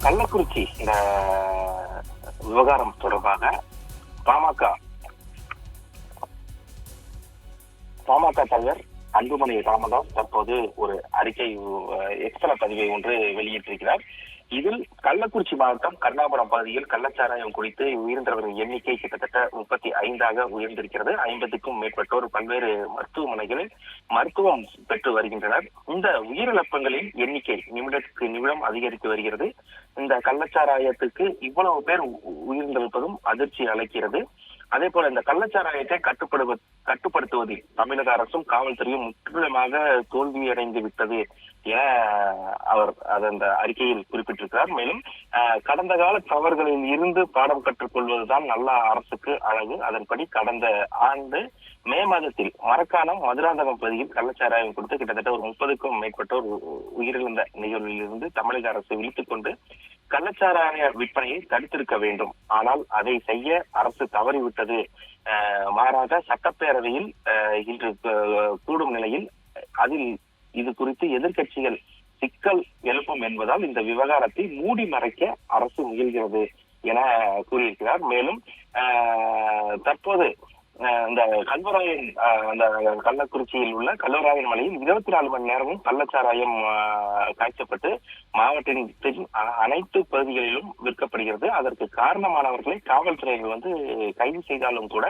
கள்ளக்குறிச்சி இந்த விவகாரம் தொடர்பாக பாமக பாமக தலைவர் அன்புமணி ராமதாஸ் தற்போது ஒரு அறிக்கை எக்ஸ்தல பதிவை ஒன்று வெளியிட்டிருக்கிறார். இதில் கள்ளக்குறிச்சி மாவட்டம் கர்ணாபுரம் பகுதியில் கள்ளச்சாராயம் குறித்து உயிர்ந்தவர்களின் எண்ணிக்கை கிட்டத்தட்ட முப்பத்தி ஐந்தாக உயர்ந்திருக்கிறது. ஐம்பதுக்கும் மேற்பட்டோர் பல்வேறு மருத்துவமனைகளில் மருத்துவம் பெற்று வருகின்றனர். இந்த உயிரிழப்புகளின் எண்ணிக்கை நிமிடத்துக்கு நிமிடம் அதிகரித்து வருகிறது. இந்த கள்ளச்சாராயத்துக்கு இவ்வளவு பேர் உ- அதிர்ச்சி அளிக்கிறது. அதே போல இந்த கள்ளச்சாராயத்தை கட்டுப்படுவ கட்டுப்படுத்துவதில் தமிழக அரசும் காவல்துறையும் முற்றிலுமாக தோல்வியடைந்து விட்டது என அவர் அது அந்த அறிக்கையில் குறிப்பிட்டிருக்கிறார். மேலும் அஹ், கடந்த கால தவறுகளில் இருந்து பாடம் கற்றுக்கொள்வதுதான் நல்ல அரசுக்கு அழகு. அதன்படி கடந்த ஆண்டு மே மாதத்தில் மரக்காலம் மதுராந்தகம் பகுதியில் கள்ளச்சாராயம் கொடுத்து கிட்டத்தட்ட ஒரு முப்பதுக்கும் மேற்பட்டோர் உயிரிழந்த நிகழ்வில் இருந்து தமிழக அரசு விழித்துக் கொண்டு கள்ளச்சாராய விற்பனையை தடுத்திருக்க வேண்டும். ஆனால் அதை செய்ய அரசு தவறிவிட்டது. மாறாக சட்டப்பேரவையில் அஹ், இன்று கூடும் நிலையில் அதில் இது குறித்து எதிர்க்கட்சிகள் சிக்கல் எழுப்பும் என்பதால் இந்த விவகாரத்தை மூடி மறைக்க அரசு முயல்கிறது என கூறியிருக்கிறார். மேலும் தற்போது இந்த கல்வராயன் அந்த கள்ளக்குறிச்சியில் உள்ள கல்வராயன் மலையில் இருபத்தி நாலு மணி நேரமும் கள்ளச்சாராயம் காய்ச்சப்பட்டு மாவட்டத்தின் அ- அனைத்து பகுதிகளிலும் விற்கப்படுகிறது. அதற்கு காரணமானவர்களை காவல்துறைகள் வந்து கைது செய்தாலும் கூட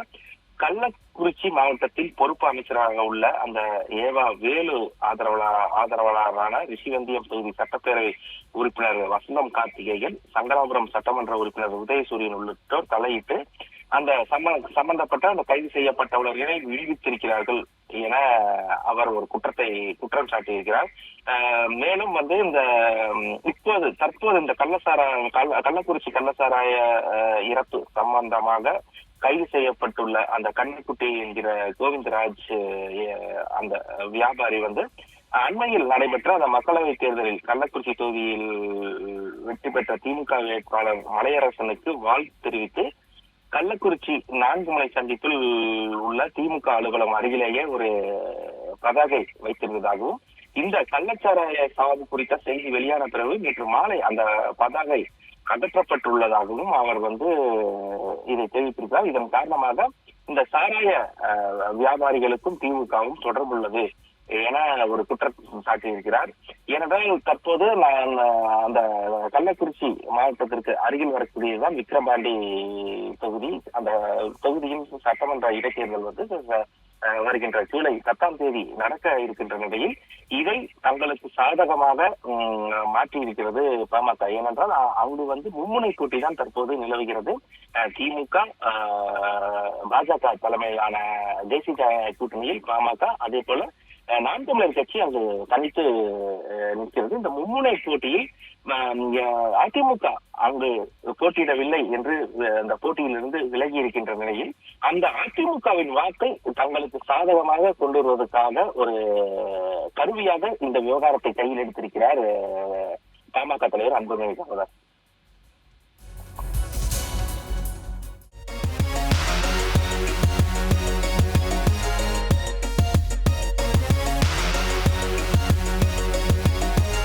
கள்ளக்குறிச்சி மாவட்டத்தில் பொறுப்பு அமைச்சராக உள்ள அந்த ஏவா வேலு ஆதரவாளர் ஆதரவாளரான ரிஷிவந்தியம் தொகுதி சட்டப்பேரவை உறுப்பினர் வசந்தம் கார்த்திகேயன் சங்கராபுரம் சட்டமன்ற உறுப்பினர் உதயசூரியன் உள்ளிட்டோர் தலையிட்டு அந்த சம்ப சம்பந்தப்பட்ட அந்த கைது செய்யப்பட்டவர்களை விடுவித்திருக்கிறார்கள் என அவர் ஒரு குற்றத்தை குற்றம் சாட்டியிருக்கிறார். மேலும் வந்து இந்த இப்போது தற்போது இந்த கள்ளசாராய கள்ள- கள்ளக்குறிச்சி கள்ளசாராய இறப்பு சம்பந்தமாக கைது செய்யப்பட்டுள்ள அந்த கண்ணுக்குட்டி என்கிற கோவிந்தராஜ் அந்த வியாபாரி வந்து அண்மையில் நடைபெற்ற அந்த மக்களவை தேர்தலில் கள்ளக்குறிச்சி தொகுதியில் வெற்றி பெற்ற திமுக வேட்பாளர் மலையரசனுக்கு வாழ்த்து தெரிவித்து கள்ளக்குறிச்சி நான்குமலை சந்திப்பில் உள்ள திமுக அலுவலகம் அருகிலேயே ஒரு பதாகை வைத்திருந்ததாகவும் இந்த கள்ளச்சாராய சாவு குறித்த செய்தி வெளியான பிறகு நேற்று மாலை அந்த பதாகை அகற்றப்பட்டுள்ளதாகவும் அவர் வந்து இதை தெரிவித்திருக்கிறார். இதன் காரணமாக இந்த சாராய வியாபாரிகளுக்கும் திமுகவும் தொடர்புள்ளது என ஒரு குற்றம் சாட்டியிருக்கிறார். ஏனென்றால் தற்போது நான் அந்த கள்ளக்குறிச்சி மாவட்டத்திற்கு அருகில் வரக்கூடியதுதான் விக்ரம்பாண்டி தொகுதி. அந்த தொகுதியின் சட்டமன்ற இடைத்தேர்தல் வந்து வருகின்ற ஜூலை பத்தாம் தேதி நடக்க இருக்கின்ற நிலையில் இதை தங்களுக்கு சாதகமாக மாற்றி இருக்கிறது பாமக. ஏனென்றால் அங்கு வந்து மும்முனை போட்டி தான் தற்போது நிலவுகிறது. திமுக பாஜக தலைமையிலான தேசிய கூட்டணியில் பாமக அதே போல நாம் தமிழர் கட்சி அங்கு தனித்து நிற்கிறது. இந்த மும்முனை போட்டியில் அதிமுக அங்கு போட்டியிடவில்லை என்று அந்த போட்டியிலிருந்து விலகி இருக்கின்ற நிலையில் அந்த அதிமுகவின் வாக்கை தங்களுக்கு சாதகமாக கொண்டு வருவதற்காக ஒரு கருவியாக இந்த விவகாரத்தை கையில் எடுத்திருக்கிறார் பாமக தலைவர் அன்புமணி ராமதாஸ்